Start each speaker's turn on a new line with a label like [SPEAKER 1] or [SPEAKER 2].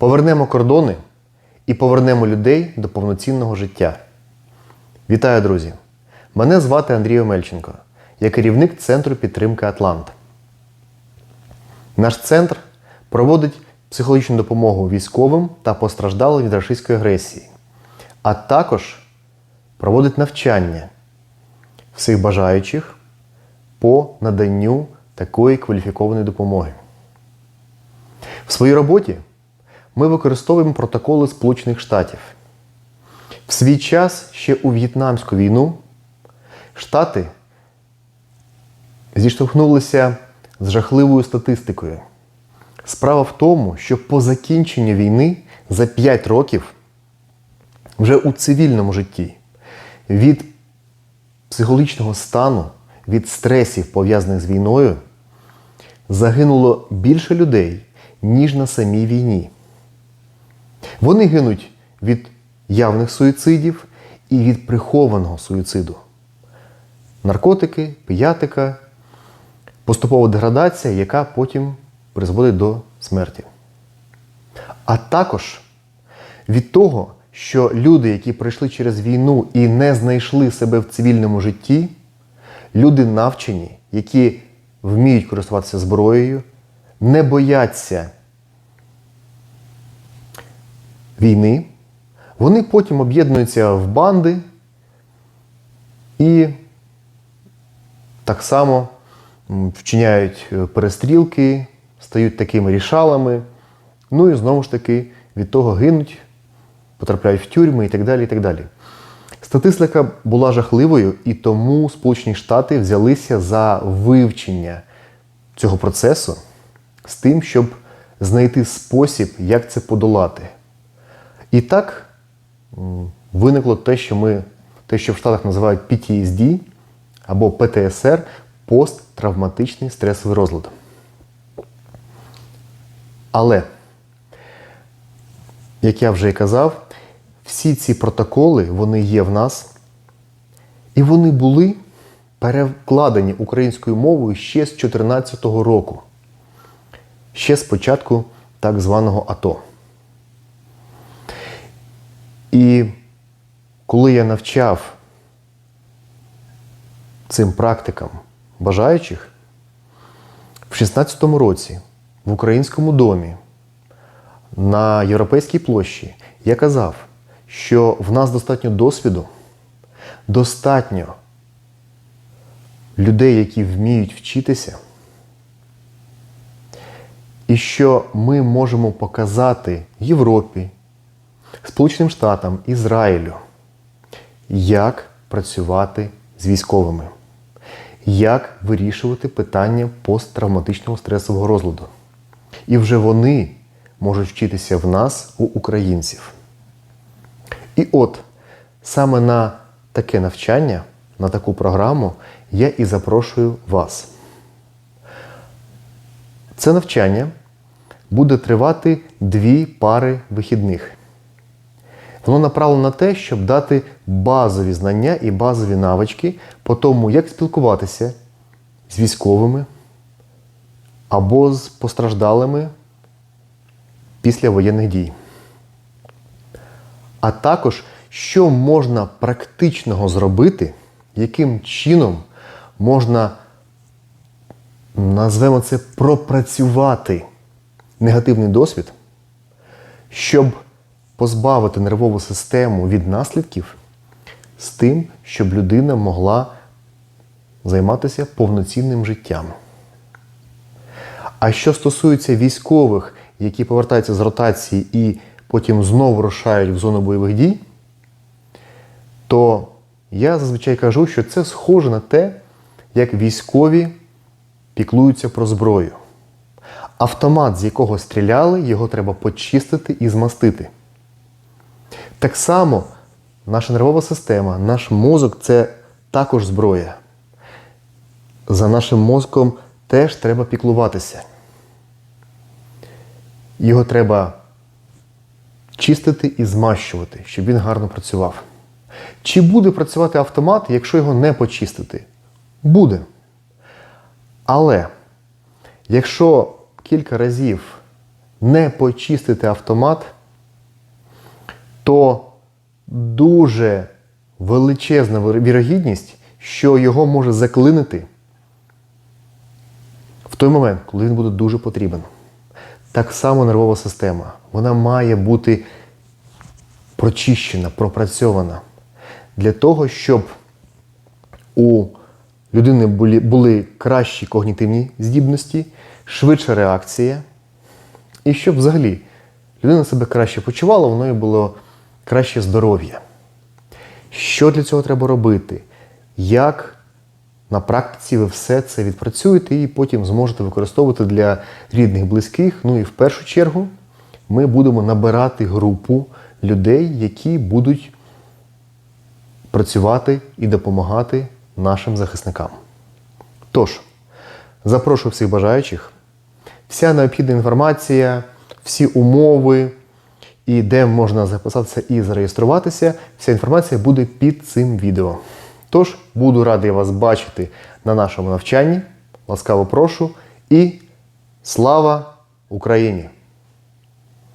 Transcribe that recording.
[SPEAKER 1] Повернемо кордони і повернемо людей до повноцінного життя. Вітаю, друзі! Мене звати Андрій Омельченко. Я керівник Центру підтримки Атлант. Наш центр проводить психологічну допомогу військовим та постраждалим від рашистської агресії, а також проводить навчання всіх бажаючих по наданню такої кваліфікованої допомоги. В своїй роботі ми використовуємо протоколи Сполучених Штатів. В свій час ще у В'єтнамську війну Штати зіштовхнулися з жахливою статистикою. Справа в тому, що по закінченню війни за 5 років вже у цивільному житті від психологічного стану, від стресів, пов'язаних з війною, загинуло більше людей, ніж на самій війні. Вони гинуть від явних суїцидів і від прихованого суїциду. Наркотики, пиятика, поступова деградація, яка потім призводить до смерті. А також від того, що люди, які пройшли через війну і не знайшли себе в цивільному житті, люди навчені, які вміють користуватися зброєю, не бояться війни, вони потім об'єднуються в банди і так само вчиняють е, перестрілки, стають такими рішалами, ну і знову ж таки від того гинуть, потрапляють в тюрми і так далі. і так далі. Статистика була жахливою, і тому Сполучені Штати взялися за вивчення цього процесу з тим, щоб знайти спосіб, як це подолати. І так виникло те, що ми, те, що в Штатах називають PTSD або ПТСР посттравматичний стресовий розлад. Але, як я вже і казав, всі ці протоколи вони є в нас, і вони були перекладені українською мовою ще з 2014 року, ще з початку так званого АТО. І коли я навчав цим практикам бажаючих, в 16 році в українському домі на Європейській площі я казав, що в нас достатньо досвіду, достатньо людей, які вміють вчитися, і що ми можемо показати Європі, Сполученим Штатам, Ізраїлю, як працювати з військовими, як вирішувати питання посттравматичного стресового розладу. І вже вони можуть вчитися в нас, у українців. І от саме на таке навчання, на таку програму я і запрошую вас. Це навчання буде тривати дві пари вихідних. Воно направлено на те, щоб дати базові знання і базові навички по тому, як спілкуватися з військовими або з постраждалими після воєнних дій. А також, що можна практичного зробити, яким чином можна, назвемо це, пропрацювати негативний досвід, щоб позбавити нервову систему від наслідків з тим, щоб людина могла займатися повноцінним життям. А що стосується військових, які повертаються з ротації і потім знову рушають в зону бойових дій, то я зазвичай кажу, що це схоже на те, як військові піклуються про зброю. Автомат, з якого стріляли, його треба почистити і змастити. Так само наша нервова система, наш мозок це також зброя. За нашим мозком теж треба піклуватися. Його треба чистити і змащувати, щоб він гарно працював. Чи буде працювати автомат, якщо його не почистити? Буде. Але якщо кілька разів не почистити автомат, то дуже величезна вірогідність, що його може заклинити в той момент, коли він буде дуже потрібен. Так само нервова система. Вона має бути прочищена, пропрацьована для того, щоб у людини були, були кращі когнітивні здібності, швидша реакція, і щоб взагалі людина себе краще почувала, в неї було краще здоров'я. Що для цього треба робити? Як на практиці ви все це відпрацюєте і потім зможете використовувати для рідних, близьких. Ну і в першу чергу ми будемо набирати групу людей, які будуть працювати і допомагати нашим захисникам. Тож, запрошую всіх бажаючих. Вся необхідна інформація, всі умови і де можна записатися і зареєструватися, вся інформація буде під цим відео. Тож, буду радий вас бачити на нашому навчанні. Ласкаво прошу і слава Україні!